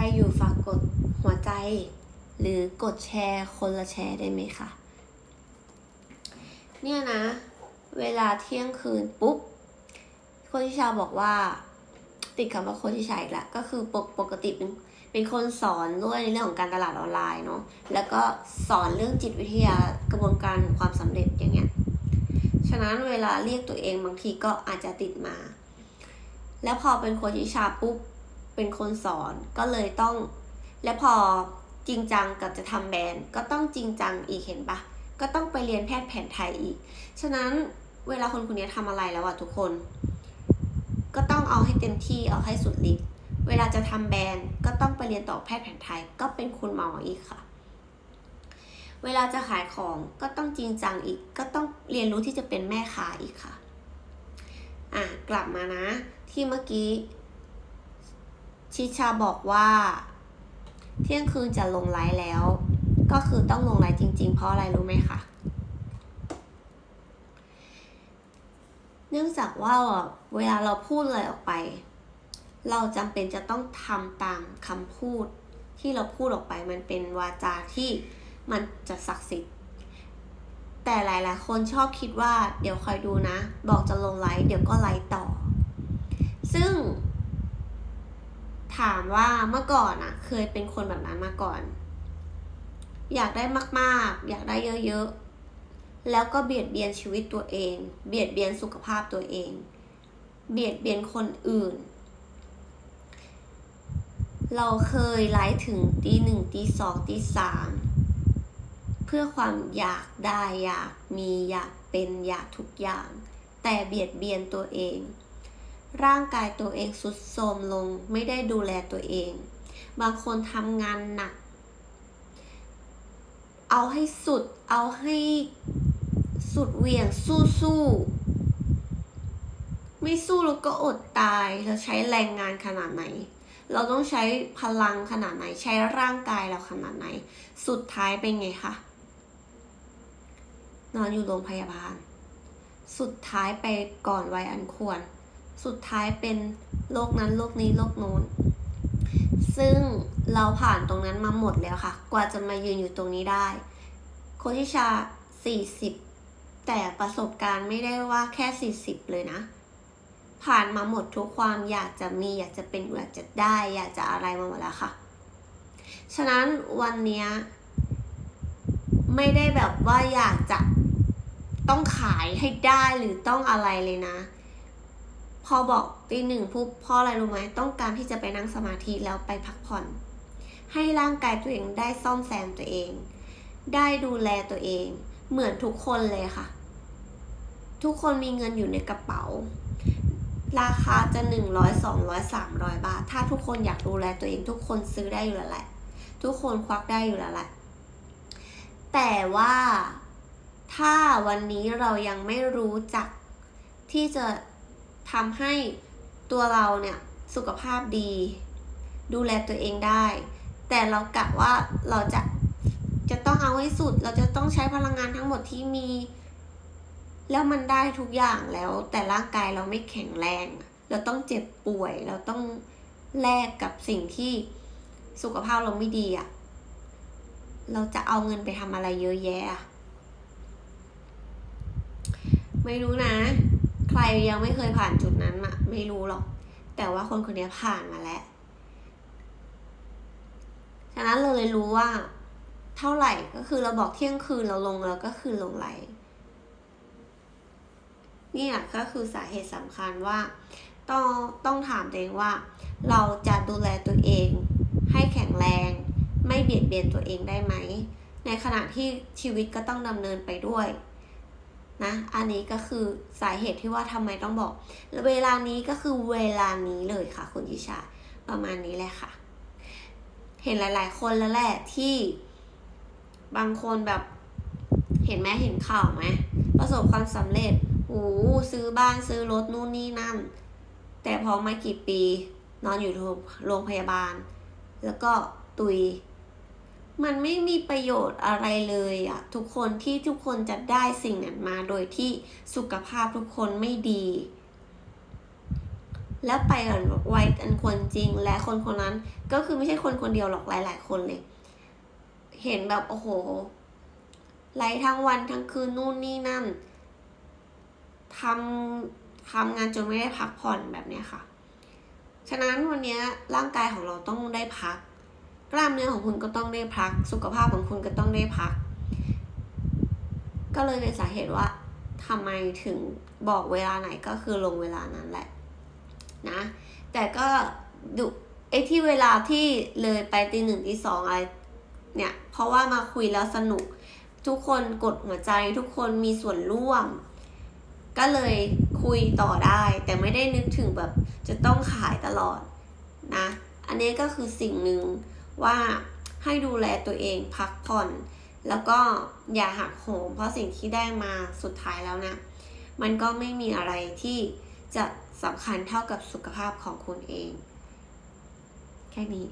รอยู่ฝากกดหัวใจ หรือกดแชร์คนละแชร์ได้ไหมคะ เนี่ยนะ เวลาเที่ยงคืนปุ๊บโคชิชาบอกว่า ติดคำว่าโคชิชาอีกแล้วก็คือปกปกติเป็นเป็นคนสอนด้วยในเรื่องของการตลาดออนไลน์เนาะแล้วก็สอนเรื่องจิตวิทยากระบวนการของความสำเร็จอย่างเงี้ยฉะนั้นเวลาเรียกตัวเองบางทีก็อาจจะติดมา แล้วพอเป็นโคชิชาปุ๊บ เป็นคนสอนก็เลยต้อง และพอจริงจังกับจะทำแบรนด์ก็ต้องจริงจังอีกเห็นปะก็ต้องไปเรียนแพทย์แผนไทยอีก ฉะนั้นเวลาคนคนนี้ทำอะไรแล้วอะทุกคน ก็ต้องเอาให้เต็มที่เอาให้สุดฤทธิ์เวลาจะทำแบรนด์ก็ต้องไปเรียนต่อแพทย์แผนไทย ก็เป็นคุณหมออีกค่ะ เวลาจะขายของก็ต้องจริงจังอีก ก็ต้องเรียนรู้ที่จะเป็นแม่ค้าอีกค่ะ อะกลับมานะ ที่เมื่อกี้ ชิชาบอกว่า เที่ยงคืนจะลงไลฟ์แล้ว ก็คือต้องลงไลฟ์จริง ๆ เพราะอะไรรู้ไหมคะเนื่องจากว่าเวลาเราพูดอะไรออกไป เราจำเป็นจะต้องทำตามคำพูดที่เราพูดออกไปมันเป็นวาจาที่มันจะศักดิ์สิทธิ์ แต่หลายๆ คนชอบคิดว่าเดี๋ยวคอยดูนะ บอกจะลงไลฟ์เดี๋ยวก็ไลฟ์ต่อ ซึ่ง ถามว่าเมื่อก่อนอะเคยเป็นคนแบบนั้นมาก่อน อยากได้มากๆ อยากได้เยอะๆ แล้วก็เบียดเบียนชีวิตตัวเอง เบียดเบียนสุขภาพตัวเอง เบียดเบียนคนอื่น เราเคยไลฟ์ถึงตีหนึ่งตีสองตีสามเพื่อความอยากได้อยากมีอยากเป็นอยากทุกอย่าง แต่เบียดเบียนตัวเอง ร่างกายตัวเองสุดโทรมลงไม่ได้ดูแลตัวเอง บางคนทำงานหนัก เอาให้สุด เอาให้สุดเหวี่ยงสู้สู้ไม่สู้เราก็อดตาย เราใช้แรงงานขนาดไหน เราต้องใช้พลังขนาดไหน ใช้ร่างกายเราขนาดไหน สุดท้ายเป็นไงคะ นอนอยู่โรงพยาบาล สุดท้ายไปก่อนวัยอันควร สุดท้ายเป็นโรคนั้นโรคนี้โรคโน้น ซึ่งเราผ่านตรงนั้นมาหมดแล้วค่ะ กว่าจะมายืนอยู่ตรงนี้ได้ โคชิชา 40 แต่ประสบการณ์ไม่ได้ว่าแค่ 40 เลยนะ ผ่านมาหมดทุกความอยากจะมีอยากจะเป็นอยากจะได้ อยากจะอะไรมาหมดแล้วค่ะ ฉะนั้นวันนี้ไม่ได้แบบว่าอยากจะต้องขายให้ได้หรือต้องอะไรเลยนะ อบอกตีหนึ่งปุ๊บเพราะอะไรรู้ไหมต้องการที่จะไปนั่งสมาธิแล้วไปพักผ่อน ให้ร่างกายตัวเองได้ซ่อมแซมตัวเอง ได้ดูแลตัวเอง เหมือนทุกคนเลยค่ะ ทุกคนมีเงินอยู่ในกระเป๋า ราคาจะหนึ่งร้อยสองร้อยสามร้อยบาท ถ้าทุกคนอยากดูแลตัวเอง ทุกคนซื้อได้อยู่แล้วแหละ ทุกคนควักได้อยู่แล้วแหละ แต่ว่าถ้าวันนี้เรายังไม่รู้จักที่จะ ทำให้ตัวเราเนี่ยสุขภาพดี ดูแลตัวเองได้ แต่เรากะว่าเราจะจะต้องเอาให้สุด เราจะต้องใช้พลังงานทั้งหมดที่มี แล้วมันได้ทุกอย่างแล้ว แต่ร่างกายเราไม่แข็งแรง เราต้องเจ็บป่วย เราต้องแลกกับสิ่งที่สุขภาพเราไม่ดีอะ่ะ เราจะเอาเงินไปทำอะไรเยอะแยะอะไม่รู้นะ ใครยังไม่เคยผ่านจุดนั้นอะไม่รู้หรอก แต่ว่าคนคนนี้ผ่านมาแล้ว ฉะนั้นเราเลยรู้ว่า เท่าไหร่ก็คือเราบอกเที่ยงคืนเราลงแล้วก็คือลงไหลน์นี่แหละก็คือสาเหตุสำคัญว่า ต้องต้องถามตัวเองว่า เราจะดูแลตัวเอง ให้แข็งแรง ไม่เบียดเบียนตัวเองได้ไหม ในขณะที่ชีวิตก็ต้องดำเนินไปด้วย นะ อันนี้ก็คือสาเหตุที่ว่าทำไมต้องบอก เวลานี้ก็คือเวลานี้เลยค่ะ คุณยิชา ประมาณนี้แหละค่ะ เห็นหลาย ๆ คนแล้วแหละที่บางคนแบบเห็นไหมเห็นข่าวไหมประสบความสำเร็จโอ้ซื้อบ้านซื้อรถนู่นนี่นั่น แต่พอมากี่ปี นอนอยู่โรงพยาบาล แล้วก็ตุย มันไม่มีประโยชน์อะไรเลยอะทุกคนที่ทุกคนจะได้สิ่งนั้นมาโดยที่สุขภาพทุกคนไม่ดี แล้วไปกันไวกันควรจริง และคนคนนั้นก็คือไม่ใช่คนคนเดียวหรอกหลาย ๆ คนเลย เห็นแบบโอ้โหไลฟ์ทั้งวันทั้งคืนนู่นนี่นั่นทำทำงานจนไม่ได้พักผ่อนแบบนี้ค่ะ ฉะนั้นวันนี้ร่างกายของเราต้องได้พัก กล้ามเนื้อของคุณก็ต้องได้พัก สุขภาพของคุณก็ต้องได้พัก ก็เลยเป็นสาเหตุว่าทำไมถึงบอกเวลาไหนก็คือลงเวลานั้นแหละนะ แต่ก็ดูไอ้ที่เวลาที่เลยไปตีหนึ่งตีสองอะไรเนี่ยเพราะว่ามาคุยแล้วสนุก ทุกคนกดหัวใจทุกคนมีส่วนร่วม ก็เลยคุยต่อได้ แต่ไม่ได้นึกถึงแบบจะต้องขายตลอดนะ อันนี้ก็คือสิ่งหนึ่ง ว่าให้ดูแลตัวเองพักผ่อน แล้วก็อย่าหักโหม เพราะสิ่งที่ได้มาสุดท้ายแล้วนะ มันก็ไม่มีอะไรที่จะสำคัญเท่ากับสุขภาพของคุณเอง แค่นี้